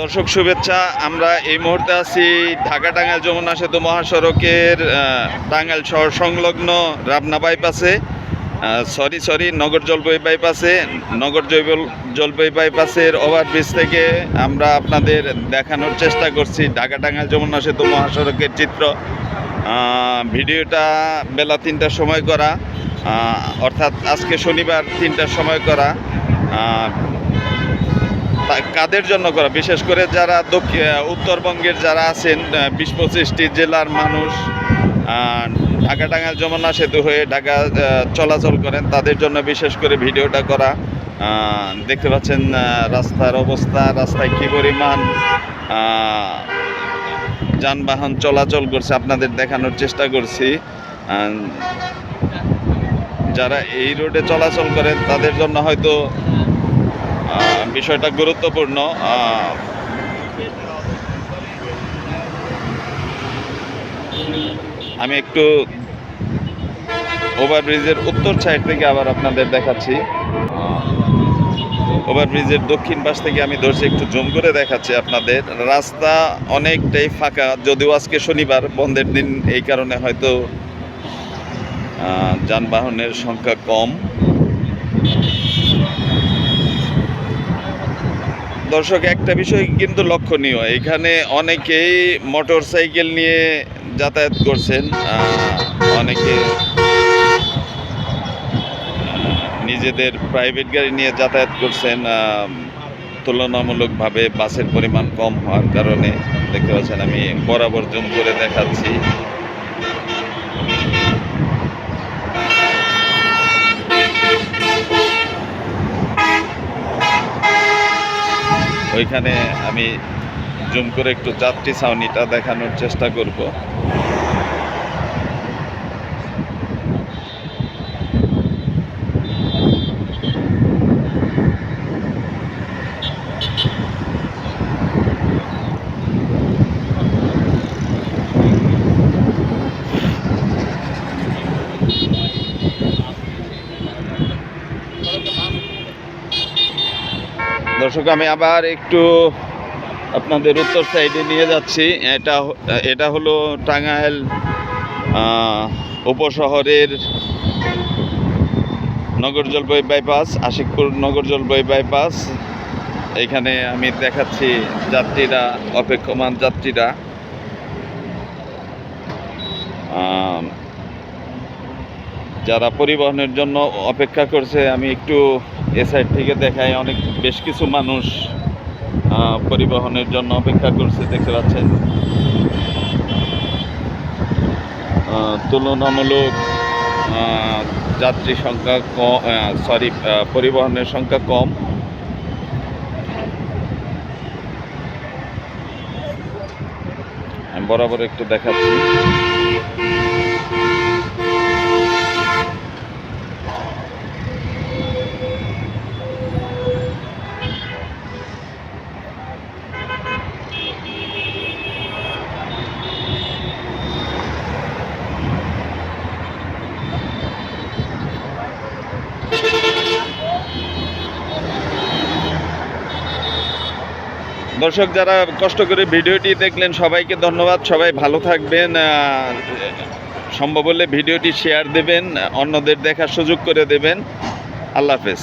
দর্শক, শুভেচ্ছা। আমরা এই মুহূর্তে আছি ঢাকা টাঙ্গাইল যমুনা সেতু মহাসড়কের টাঙ্গাইল শহর সংলগ্ন রাবনা বাইপাসে। সরি সরি, নগর জলপাই বাইপাসে। নগর জলপাই বাইপাসের ওভারব্রিজ থেকে আমরা আপনাদের দেখানোর চেষ্টা করছি ঢাকা টাঙ্গাইল যমুনা সেতু মহাসড়কের চিত্র। ভিডিওটা বেলা তিনটার সময় করা। অর্থাৎ আজকে শনিবার তিনটার সময় করা। কাদের জন্য করা? বিশেষ করে যারা দক্ষিণ উত্তরবঙ্গের যারা আছেন বিশ পঁচিশটি জেলার মানুষ ঢাকা টাঙ্গাইল যমুনা সেতু হয়ে ঢাকা চলাচল করেন, তাদের জন্য বিশেষ করে ভিডিওটা করা। দেখতে পাচ্ছেন রাস্তার অবস্থা, রাস্তায় কী পরিমাণ যানবাহন চলাচল করছে, আপনাদের দেখানোর চেষ্টা করছি। যারা এই রোডে চলাচল করেন, তাদের জন্য হয়তো বিষয়টা গুরুত্বপূর্ণ আমি একটু ওভারব্রিজের উত্তর সাইড থেকে আবার আপনাদের দেখাচ্ছি। ওভারব্রিজের দক্ষিণ পাশ থেকে আমি ধরছি, একটু জুম করে দেখাচ্ছি আপনাদের। রাস্তা অনেকটাই ফাঁকা, যদিও আজকে শনিবার, বন্ধের দিন এই কারণে হয়তো যানবাহনের সংখ্যা কম। দর্শক, একটা বিষয় কিন্তু লক্ষণীয়। এখানে অনেকেই মোটর সাইকেল নিয়ে যাতায়াত করছেন। অনেকে নিজেদের প্রাইভেট গাড়ি নিয়ে যাতায়াত করছেন। তুলনামূলকভাবে বাসের পরিমাণ কম হওয়ার কারণে দেখতে পাচ্ছেন আমি বরাবর জুম করে দেখাচ্ছি। ওইখানে আমি জুম করে একটু যাত্রী ছাউনিটা দেখানোর চেষ্টা করব। দর্শক, আমি আবার একটু আপনাদের উত্তর সাইডে নিয়ে যাচ্ছি। এটা এটা হলো টাঙ্গাইল উপশহরের নগর জলপাই বাইপাস, আশিকপুর নগর জলপাই বাইপাস। এখানে আমি দেখাচ্ছি যাত্রীরা, অপেক্ষমান যাত্রীরা। যারা পরিবহনের জন্য অপেক্ষা করছে, আমি একটু এ সাইড থেকে দেখায় অনেক, বেশ কিছু মানুষ পরিবহনের জন্য অপেক্ষা করছে, দেখতে পাচ্ছেন। তুলনামূলক যাত্রী সংখ্যা কম সরি পরিবহনের সংখ্যা কম। বরাবর একটু দেখাচ্ছি। দর্শক, যারা কষ্ট করে ভিডিওটি দেখলেন, সবাইকে ধন্যবাদ। সবাই ভালো থাকবেন সম্ভব হলে ভিডিওটি শেয়ার দেবেন, অন্যদের দেখার সুযোগ করে দেবেন। আল্লাহ হাফেজ।